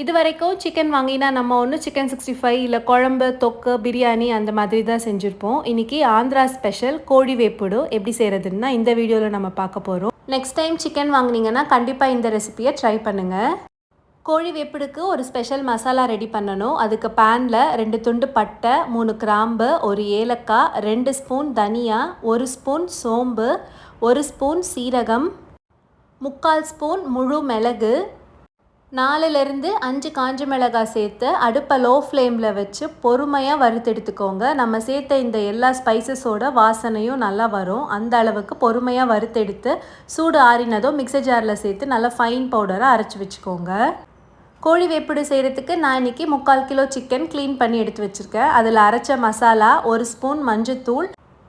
இது வரைக்கும் சிக்கன் வாங்கினா நம்ம ஒன்று சிக்கன் சிக்ஸ்டி ஃபைவ் இல்லை குழம்பு தொக்கு பிரியாணி அந்த மாதிரி தான் செஞ்சுருப்போம். இன்றைக்கி ஆந்திரா ஸ்பெஷல் கோழி வேப்புடு எப்படி செய்கிறதுன்னா இந்த வீடியோவில் நம்ம பார்க்க போகிறோம் நெக்ஸ்ட் டைம் சிக்கன் வாங்குனீங்கன்னா கண்டிப்பாக இந்த ரெசிபியை ட்ரை பண்ணுங்கள் கோழி வேப்பிடுக்கு ஒரு ஸ்பெஷல் மசாலா ரெடி பண்ணணும். அதுக்கு பேனில் ரெண்டு துண்டு பட்டை மூணு கிராம்பு ஒரு ஏலக்காய் ரெண்டு ஸ்பூன் தனியா ஒரு ஸ்பூன் சோம்பு ஒரு ஸ்பூன் சீரகம் முக்கால் ஸ்பூன் முழு மிளகு நாலுலேருந்து அஞ்சு காஞ்ச மிளகாய் சேர்த்து அடுப்பை லோ ஃப்ளேமில் வச்சு பொறுமையாக வறுத்தெடுத்துக்கோங்க நம்ம சேர்த்த இந்த எல்லா ஸ்பைசஸோட வாசனையும் நல்லா வரும். அந்த அளவுக்கு பொறுமையாக வறுத்தெடுத்து சூடு ஆறினதும் மிக்சர் ஜாரில் சேர்த்து நல்லா ஃபைன் பவுடராக அரைச்சி வச்சுக்கோங்க. கோழி வேப்பிடு செய்கிறதுக்கு நான் இன்றைக்கி முக்கால் கிலோ சிக்கன் க்ளீன் பண்ணி எடுத்து வச்சுருக்கேன். அதில் அரைச்ச மசாலா ஒரு ஸ்பூன் மஞ்சத்தூள்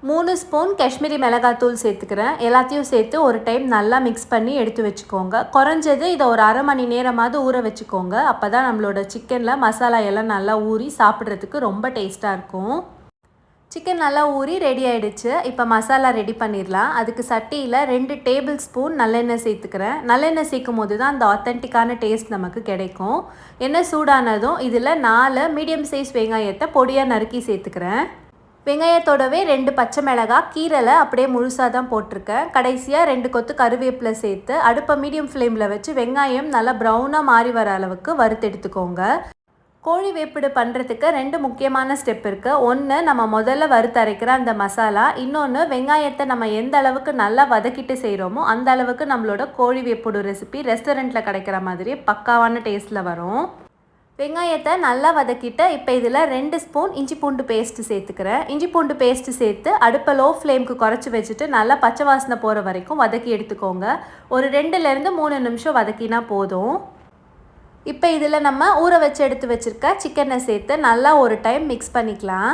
மூணு ஸ்பூன் காஷ்மீரி மிளகாத்தூள் சேர்த்துக்கிறேன். எல்லாத்தையும் சேர்த்து ஒரு டைம் நல்லா மிக்ஸ் பண்ணி எடுத்து வச்சுக்கோங்க. குறைஞ்சது இதை ஒரு அரை மணி நேரமாவது ஊற வச்சுக்கோங்க. அப்போ தான் நம்மளோட சிக்கனில் மசாலா எல்லாம் நல்லா ஊறி சாப்பிட்றதுக்கு ரொம்ப டேஸ்ட்டாக இருக்கும். சிக்கன் நல்லா ஊறி ரெடி ஆகிடுச்சு இப்போ மசாலா ரெடி பண்ணிடலாம். அதுக்கு சட்டியில் ரெண்டு டேபிள் ஸ்பூன் நல்லெண்ணெய் சேர்த்துக்கிறேன். நல்லெண்ணெய் சேர்க்கும் போது தான் அந்த ஆத்தென்டிக்கான டேஸ்ட் நமக்கு கிடைக்கும். எண்ணெய் சூடானதும் இதில் நாலு மீடியம் சைஸ் வெங்காயத்தை பொடியாக நறுக்கி சேர்த்துக்கிறேன். வெங்காயத்தோடவே ரெண்டு பச்சை மிளகாய் கீரலை அப்படியே முழுசாக தான் போட்டிருக்கேன். கடைசியாக ரெண்டு கொத்து கருவேப்பிலை சேர்த்து அடுப்பை மீடியம் ஃப்ளேமில் வச்சு வெங்காயம் நல்லா ப்ரௌனாக மாறி வர அளவுக்கு வறுத்தெடுத்துக்கோங்க. கோழி வேப்பிடு பண்ணுறதுக்கு ரெண்டு முக்கியமான ஸ்டெப் இருக்குது ஒன்று நம்ம முதல்ல வறுத்தரைக்கிற அந்த மசாலா. இன்னொன்று வெங்காயத்தை நம்ம எந்த அளவுக்கு நல்லா வதக்கிட்டு செய்கிறோமோ அந்த அளவுக்கு நம்மளோட கோழி வேப்பிடு ரெசிபி ரெஸ்டாரண்ட்டில் கிடைக்கிற மாதிரி பக்காவான டேஸ்ட்டில் வரும். வெங்காயத்தை நல்லா வதக்கிட்டு இப்போ இதில் ரெண்டு ஸ்பூன் இஞ்சி பூண்டு பேஸ்ட்டு சேர்த்துக்கிறேன். இஞ்சி பூண்டு பேஸ்ட்டு சேர்த்து அடுப்பை லோ ஃப்ளேமுக்கு குறைச்சி வச்சுட்டு நல்லா பச்சை வாசனை போகிற வரைக்கும் வதக்கி எடுத்துக்கோங்க. ஒரு ரெண்டுலேருந்து மூணு நிமிஷம் வதக்கினா போதும். இப்போ இதில் நம்ம ஊற வச்சு எடுத்து வச்சுருக்க சிக்கனை சேர்த்து நல்லா ஒரு டைம் மிக்ஸ் பண்ணிக்கலாம்.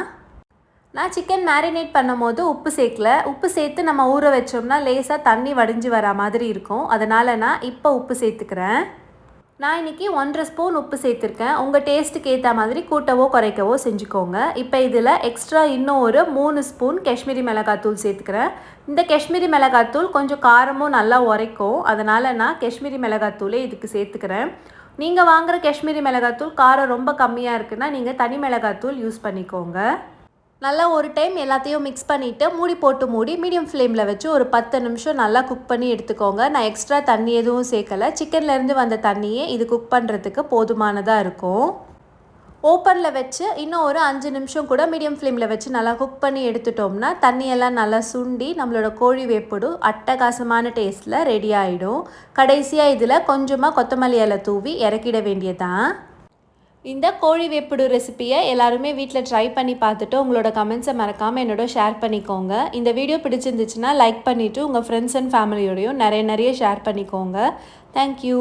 நான் சிக்கன் மேரினேட் பண்ணும் போது உப்பு சேர்க்கல. உப்பு சேர்த்து நம்ம ஊற வச்சோம்னா லேசாக தண்ணி வடிஞ்சு வர மாதிரி இருக்கும். அதனால் நான் இப்போ உப்பு சேர்த்துக்கிறேன். நான் இன்றைக்கி ஒன்றரை ஸ்பூன் உப்பு சேர்த்துருக்கேன். உங்கள் டேஸ்ட்டுக்கு ஏற்ற மாதிரி கூட்டவோ குறைக்கவோ செஞ்சுக்கோங்க. இப்போ இதில் எக்ஸ்ட்ரா இன்னும் ஒரு மூணு ஸ்பூன் காஷ்மீரி மிளகாத்தூள் சேர்த்துக்கிறேன். இந்த காஷ்மீரி மிளகாத்தூள் கொஞ்சம் காரமும் நல்லா உரைக்கும். அதனால் நான் காஷ்மீரி மிளகாத்தூளே இதுக்கு சேர்த்துக்கிறேன். நீங்கள் வாங்குகிற காஷ்மீரி மிளகாத்தூள் காரம் ரொம்ப கம்மியாக இருக்குன்னா நீங்கள் தனி மிளகாத்தூள் யூஸ் பண்ணிக்கோங்க. நல்லா ஒரு டைம் எல்லாத்தையும் மிக்ஸ் பண்ணிவிட்டு மூடி போட்டு மூடி மீடியம் ஃப்ளேமில் வச்சு ஒரு பத்து நிமிஷம் நல்லா குக் பண்ணி எடுத்துக்கோங்க. நான் எக்ஸ்ட்ரா தண்ணி எதுவும் சேர்க்கலை. சிக்கன்லேருந்து வந்த தண்ணியே இது குக் பண்ணுறதுக்கு போதுமானதாக இருக்கும். ஓப்பனில் வச்சு இன்னும் ஒரு அஞ்சு நிமிஷம் கூட மீடியம் ஃப்ளேமில் வச்சு நல்லா குக் பண்ணி எடுத்துட்டோம்னா தண்ணியெல்லாம் நல்லா சுண்டி நம்மளோட கோழி வேப்படும் அட்டகாசமான டேஸ்ட்டில் ரெடி ஆகிடும் கடைசியாக இதில் கொஞ்சமாக கொத்தமல்லி இலை தூவி இறக்கிட வேண்டியதான் இந்த கோழி வேப்பிடு ரெசிப்பியை எல்லாருமே வீட்டில் ட்ரை பண்ணி பார்த்துட்டு உங்களோட கமெண்ட்ஸை மறக்காமல் என்னோட ஷேர் பண்ணிக்கோங்க. இந்த வீடியோ பிடிச்சிருந்துச்சுன்னா லைக் பண்ணிவிட்டு உங்கள் ஃப்ரெண்ட்ஸ் அண்ட் ஃபேமிலியோடையும் நிறைய நிறைய ஷேர் பண்ணிக்கோங்க. தேங்க்யூ